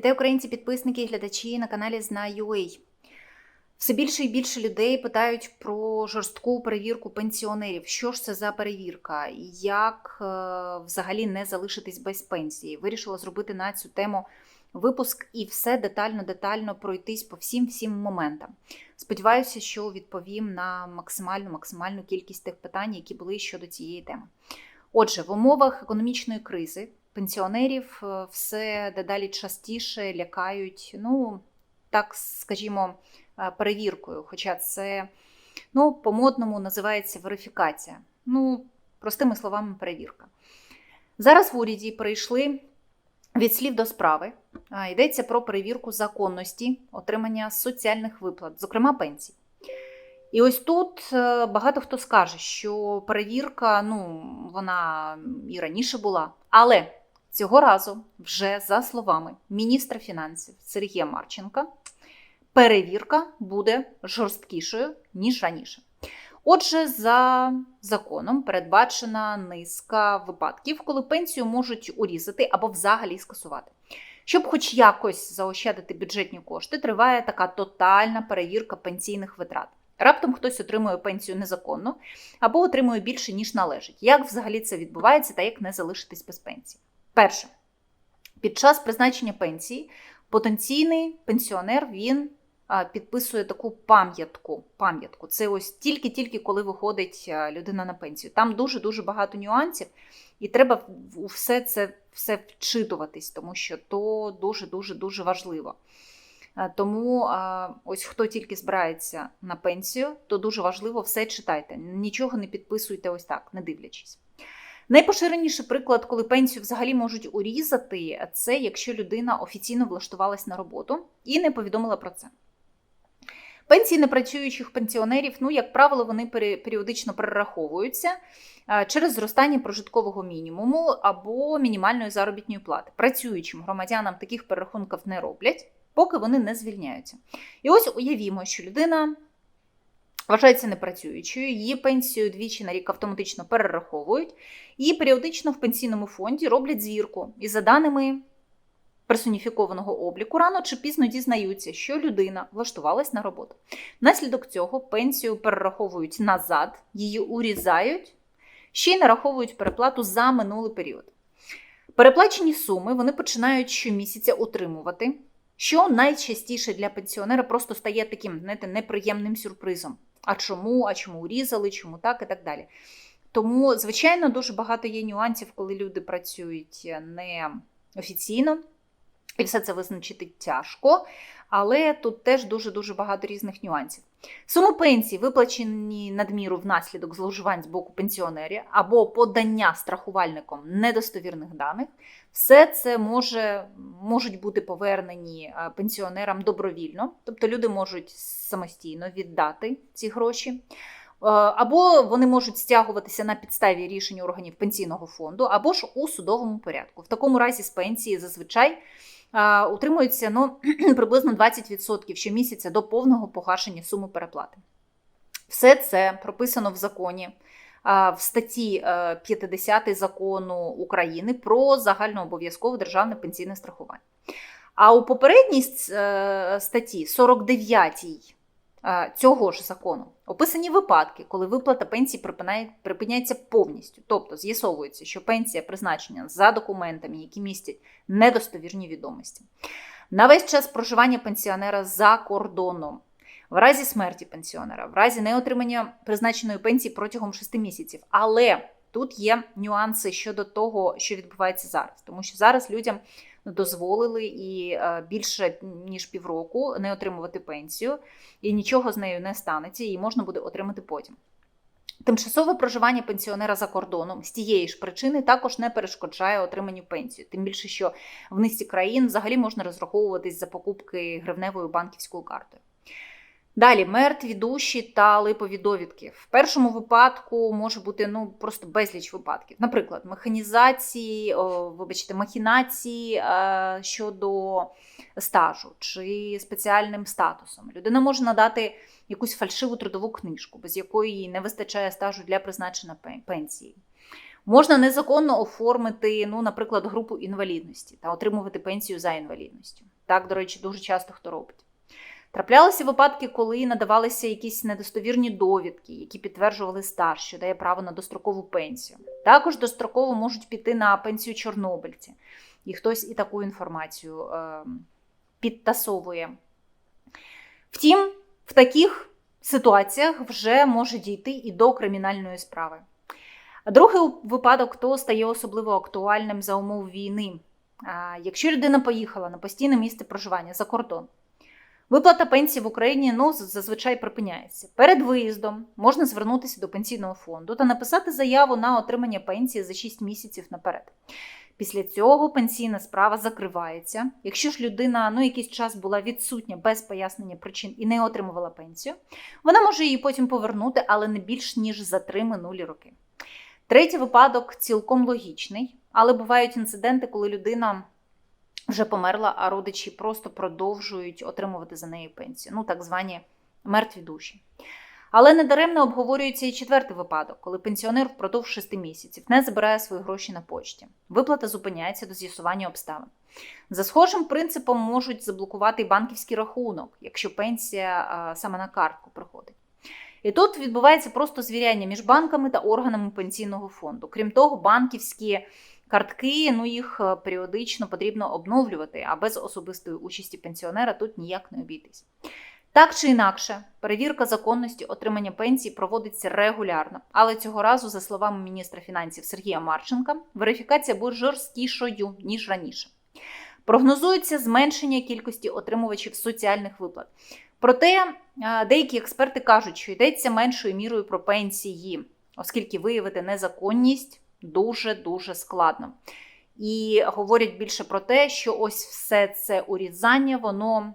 Вітаю українці, підписники і глядачі на каналі Знаю.ua. Все більше і більше людей питають про жорстку перевірку пенсіонерів. Що ж це за перевірка? Як е, взагалі не залишитись без пенсії? Вирішила зробити на цю тему випуск і все детально-детально пройтись по всім всім моментам. Сподіваюся, що відповім на максимальну максимальну кількість тих питань, які були щодо цієї теми. Отже, в умовах економічної кризи пенсіонерів е, все дедалі частіше лякають, ну так скажімо, е, перевіркою. Хоча це ну, по-модному називається верифікація. Ну, простими словами, перевірка. Зараз в уряді перейшли від слів до справи. Йдеться про перевірку законності отримання соціальних виплат, зокрема пенсій. І ось тут е, багато хто скаже, що перевірка, ну, вона і раніше була. Але цього разу, вже за словами міністра фінансів Сергія Марченка, перевірка буде жорсткішою, ніж раніше. Отже, за законом передбачена низка випадків, коли пенсію можуть урізати або взагалі скасувати. Щоб хоч якось заощадити бюджетні кошти, триває така тотальна перевірка пенсійних витрат. Раптом хтось отримує пенсію незаконно або отримує більше, ніж належить. Як взагалі це відбувається та як не залишитись без пенсії? Перше, під час призначення пенсії потенційний пенсіонер він підписує таку пам'ятку. Пам'ятку. Це ось тільки-тільки коли виходить людина на пенсію. Там дуже-дуже багато нюансів, і треба у все це все вчитуватись, тому що то дуже-дуже дуже важливо. Тому ось хто тільки збирається на пенсію, то дуже важливо все читайте. Нічого не підписуйте ось так, не дивлячись. Найпоширеніший приклад, коли пенсію взагалі можуть урізати, це якщо людина офіційно влаштувалась на роботу і не повідомила про це. Пенсії непрацюючих пенсіонерів, ну, як правило, вони періодично перераховуються через зростання прожиткового мінімуму або мінімальної заробітної плати. Працюючим громадянам таких перерахунків не роблять, поки вони не звільняються. І ось уявімо, що людина вважається непрацюючою, її пенсію двічі на рік автоматично перераховують, і періодично в пенсійному фонді роблять звірку. І за даними персоніфікованого обліку, рано чи пізно дізнаються, що людина влаштувалась на роботу. Внаслідок цього пенсію перераховують назад, її урізають, ще й нараховують переплату за минулий період. Переплачені суми вони починають щомісяця отримувати, що найчастіше для пенсіонера просто стає таким знаєте, неприємним сюрпризом. А чому, а чому урізали, чому так і так далі. Тому, звичайно, дуже багато є нюансів, коли люди працюють не офіційно. І все це визначити тяжко, але тут теж дуже-дуже багато різних нюансів. Суми пенсії, виплачені надміру внаслідок зловживань з боку пенсіонерів або подання страхувальником недостовірних даних, все це може, можуть бути повернені пенсіонерам добровільно, тобто люди можуть самостійно віддати ці гроші. Або вони можуть стягуватися на підставі рішень органів пенсійного фонду, або ж у судовому порядку. В такому разі з пенсії зазвичай утримується ну, приблизно 20% щомісяця до повного погашення суми переплати. Все це прописано в законі. В статті 50 е, закону України про загальнообов'язкове державне пенсійне страхування. А у попередній е, статті 49 цього ж закону описані випадки, коли виплата пенсії припиняється повністю. Тобто з'ясовується, що пенсія призначена за документами, які містять недостовірні відомості. На весь час проживання пенсіонера за кордоном. В разі смерті пенсіонера, в разі неотримання призначеної пенсії протягом 6 місяців. Але тут є нюанси щодо того, що відбувається зараз, тому що зараз людям дозволили і е, більше ніж півроку не отримувати пенсію, і нічого з нею не станеться, її можна буде отримати потім. Тимчасове проживання пенсіонера за кордоном з тієї ж причини також не перешкоджає отриманню пенсії. Тим більше, що в низці країн взагалі можна розраховуватись за покупки гривневою банківською картою. Далі мертві душі та липові довідки. В першому випадку може бути ну просто безліч випадків. Наприклад, механізації, о, вибачте, махінації е, щодо стажу чи спеціальним статусом. Людина може надати якусь фальшиву трудову книжку, без якої не вистачає стажу для призначення пенсії. Можна незаконно оформити, ну, наприклад, групу інвалідності та отримувати пенсію за інвалідністю. Так, до речі, дуже часто хто робить. Траплялися випадки, коли надавалися якісь недостовірні довідки, які підтверджували стаж, що дає право на дострокову пенсію. Також достроково можуть піти на пенсію чорнобильці, і хтось і таку інформацію е, підтасовує. Втім, в таких ситуаціях вже може дійти і до кримінальної справи. Другий випадок то стає особливо актуальним за умов війни. Якщо людина поїхала на постійне місце проживання за кордон, виплата пенсії в Україні ну, зазвичай припиняється. Перед виїздом можна звернутися до пенсійного фонду та написати заяву на отримання пенсії за 6 місяців наперед. Після цього пенсійна справа закривається. Якщо ж людина ну, якийсь час була відсутня без пояснення причин і не отримувала пенсію, вона може її потім повернути, але не більш ніж за три минулі роки. Третій випадок цілком логічний, але бувають інциденти, коли людина вже померла, а родичі просто продовжують отримувати за неї пенсію. Ну, так звані мертві душі. Але недаремно обговорюється і четвертий випадок, коли пенсіонер впродовж шести місяців не забирає свої гроші на почті. Виплата зупиняється до з'ясування обставин. За схожим принципом можуть заблокувати й банківський рахунок, якщо пенсія а, саме на картку приходить. І тут відбувається просто звіряння між банками та органами пенсійного фонду. Крім того, банківські картки, ну їх періодично потрібно обновлювати, а без особистої участі пенсіонера тут ніяк не обійтись. Так чи інакше, перевірка законності отримання пенсії проводиться регулярно, але цього разу, за словами міністра фінансів Сергія Марченка, верифікація буде жорсткішою ніж раніше. Прогнозується зменшення кількості отримувачів соціальних виплат. Проте деякі експерти кажуть, що йдеться меншою мірою про пенсії, оскільки виявити незаконність дуже дуже складно. І говорять більше про те, що ось все це урізання, воно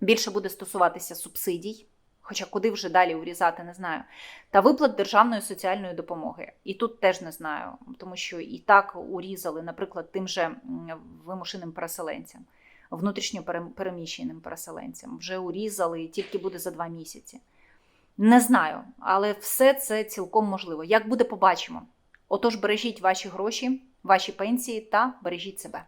більше буде стосуватися субсидій, хоча куди вже далі урізати, не знаю, та виплат державної соціальної допомоги. І тут теж не знаю, тому що і так урізали, наприклад, тим же вимушеним переселенцям, внутрішньо переміщеним переселенцям. Вже урізали, і тільки буде за два місяці. Не знаю, але все це цілком можливо. Як буде, побачимо. Отож, бережіть ваші гроші, ваші пенсії та бережіть себе.